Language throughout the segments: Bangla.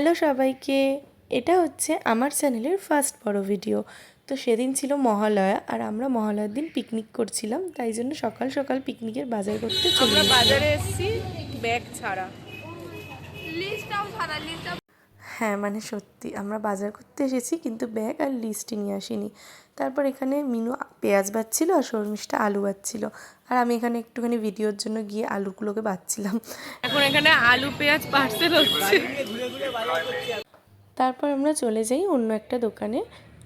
হ্যালো সবাইকে এটা হচ্ছে আমার চ্যানেলের ফার্স্ট বড় ভিডিও। তো সেদিন ছিল মহালয়া আর আমরা মহালয়ার দিন পিকনিক করছিলাম তাই জন্য সকাল সকাল পিকনিকের বাজার করতে চলে আমরা বাজারে এসেছি ব্যাগ ছাড়া। হ্যাঁ মানে সত্যি আমরা বাজার করতে এসেছি কিন্তু ব্যাগ আর লিস্টই নিয়ে আসিনি। তারপর এখানে মিনু পেঁয়াজ বাচ্ছিল আর শর্মিষ্ঠা আলু বাচ্ছিল। আর আমি এখানে একটুখানি ভিডিওর জন্য গিয়ে আলুগুলোকে বাচ্ছিলাম। এখন এখানে আলু পেঁয়াজ পার্সেল হচ্ছে। তারপর আমরা চলে যাই অন্য একটা দোকানে।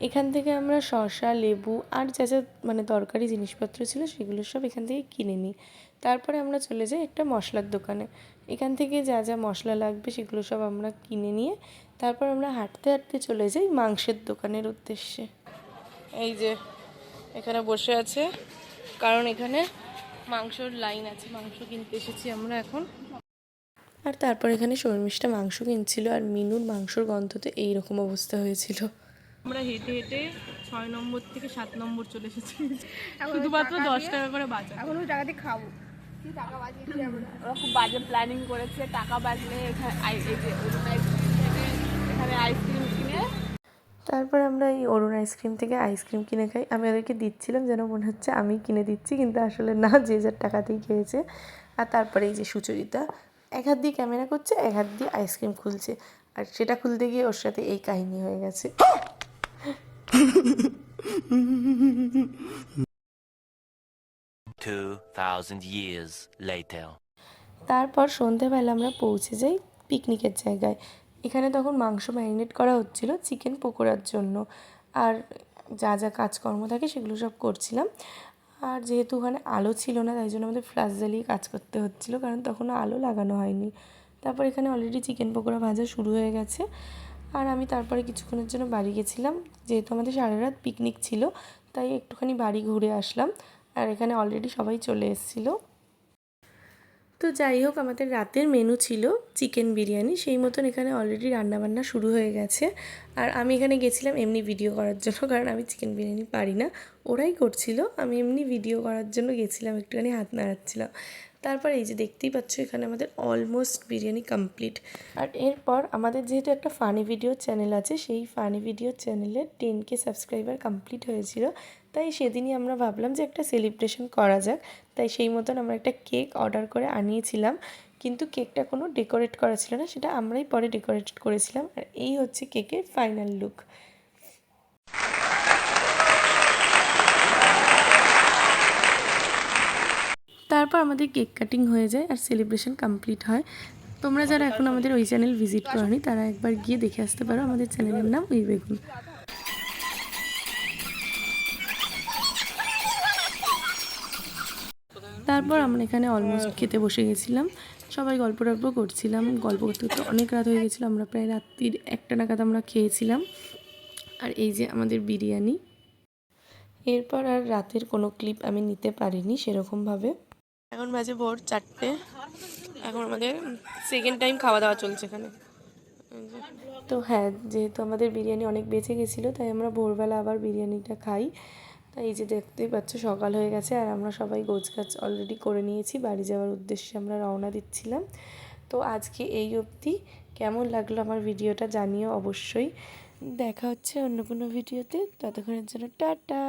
এখান থেকে আমরা শসা লেবু আর যা যা মানে দরকারি জিনিসপত্র ছিল সেগুলো সব এখান থেকে কিনে নিই। তারপরে আমরা চলে যাই একটা মশলার দোকানে। এখান থেকে যা যা মশলা লাগবে সেগুলো সব আমরা কিনে নিয়ে তারপর আমরা হাঁটতে হাঁটতে চলে যাই মাংসের দোকানের উদ্দেশ্যে। এই যে এখানে বসে আছে কারণ এখানে মাংসর লাইন আছে মাংস কিনতে এসেছি আমরা এখন। আর তারপর এখানে শর্মিষ্ঠা মাংস কিনছিল আর মিনুর মাংসর গন্ধতে এইরকম অবস্থা হয়েছিল। আমরা হেঁটে হেঁটে ছয় নম্বর থেকে সাত নম্বর চলে এসেছি। শুধুমাত্র দশ টাকা করে বাজার। এখন ওই টাকা দিয়ে খাব। ওরা খুব বাজে প্ল্যানিং করেছে টাকা বাঁচলে এখানে আই- যে অরুণ আইসক্রিম থেকে এখানে আইসক্রিম কিনে। তারপর আমরা এই অরুণ আইসক্রিম থেকে আইসক্রিম কিনে খাই। আমি ওদেরকে দিচ্ছিলাম যেন মনে হচ্ছে আমি কিনে দিচ্ছি কিন্তু আসলে না যে যার টাকাতেই খেয়েছে। আর তারপরে এই যে সুচরিতা এক হাত দিয়ে ক্যামেরা করছে এক হাত দিয়ে আইসক্রিম খুলছে। আর সেটা খুলতে গিয়ে ওর সাথে এই কাহিনী হয়ে গেছে। Two thousand years later. তারপর সন্ধেবেলা আমরা পৌঁছে যাই পিকনিকের জায়গায়। এখানে তখন মাংস ম্যারিনেট করা হচ্ছিল চিকেন পকোড়ার জন্য। আর যা যা কাজকর্ম থাকে সেগুলো সব করছিলাম। আর যেহেতু ওখানে আলো ছিল না, তাই জন্য আমাদের ফ্ল্যাশ জ্বালিয়ে কাজ করতে হচ্ছিল, কারণ তখনও আলো লাগানো হয়নি। তারপর এখানে অলরেডি চিকেন পকোড়া ভাজা শুরু হয়ে গেছে। আর আমি তারপরে কিছুক্ষণের জন্য বাড়ি গেছিলাম। যেহেতু আমাদের সারা রাত পিকনিক ছিল, তাই একটুখানি বাড়ি ঘুরে আসলাম। আর এখানে অলরেডি সবাই চলে এসেছিল। তো যাই হোক, আমাদের রাতের মেনু ছিল চিকেন বিরিয়ানি। সেই মতন এখানে অলরেডি রান্নাবান্না শুরু হয়ে গেছে। আর আমি এখানে গেছিলাম এমনি ভিডিও করার জন্য, কারণ আমি চিকেন বিরিয়ানি পারি না। ওরাই করছিল, আমি এমনি ভিডিও করার জন্য গেছিলাম, একটুখানি হাত নাড়াচ্ছিলাম তারপর এই যে দেখতেই পাচ্ছ, এখানে আমাদের অলমোস্ট বিরিয়ানি কমপ্লিট আর এরপর আমাদের যেহেতু একটা ফানি ভিডিও চ্যানেল আছে, সেই ফানি ভিডিও চ্যানেলের টেন কে সাবস্ক্রাইবার কমপ্লিট হয়েছিল। তাই সেদিনই আমরা ভাবলাম যে একটা সেলিব্রেশন করা যাক। তাই সেই মতন আমরা একটা কেক অর্ডার করে আনিয়েছিলাম। কিন্তু কেকটা কোনো ডেকোরেট করা ছিল না, সেটা আমরাই পরে ডেকোরেট করেছিলাম। আর এই হচ্ছে কেকের ফাইনাল লুক তারপর আমাদের কেক কাটিং হয়ে যায় আর সেলিব্রেশন কমপ্লিট হয়। তোমরা যারা এখন আমাদের ওই চ্যানেল ভিজিট করনি, তারা একবার গিয়ে দেখে আসতে পারো আমাদের চ্যানেলের নাম ওই বেগুন। তারপর আমরা এখানে অলমোস্ট খেতে বসে গেছিলাম। সবাই গল্প টল্প করছিলাম। গল্প করতে করতে অনেক রাত হয়ে গেছিল, আমরা প্রায় রাত্রির একটা নাগাদ আমরা খেয়েছিলাম। আর এই যে আমাদের বিরিয়ানি। এরপর আর রাতের কোনো ক্লিপ আমি নিতে পারিনি সেরকমভাবে। এখন বাজে ভোর চারটে। এখন আমাদের সেকেন্ড টাইম খাওয়া দাওয়া চলছে এখানে। তো হ্যাঁ যেহেতু আমাদের বিরিয়ানি অনেক বেঁচে গেছিল, তাই আমরা ভোরবেলা আবার বিরিয়ানিটা খাই। তাই এই যে দেখতেই পাচ্ছ, সকাল হয়ে গেছে, আর আমরা সবাই গোছগাছ অলরেডি করে নিয়েছি, বাড়ি যাওয়ার উদ্দেশ্যে আমরা রওনা দিচ্ছিলাম। তো আজকে এই অবধি, কেমন লাগল আমার ভিডিওটা জানিও অবশ্যই। দেখা হচ্ছে অন্য কোনো ভিডিওতে, ততক্ষণের জন্য টাটা!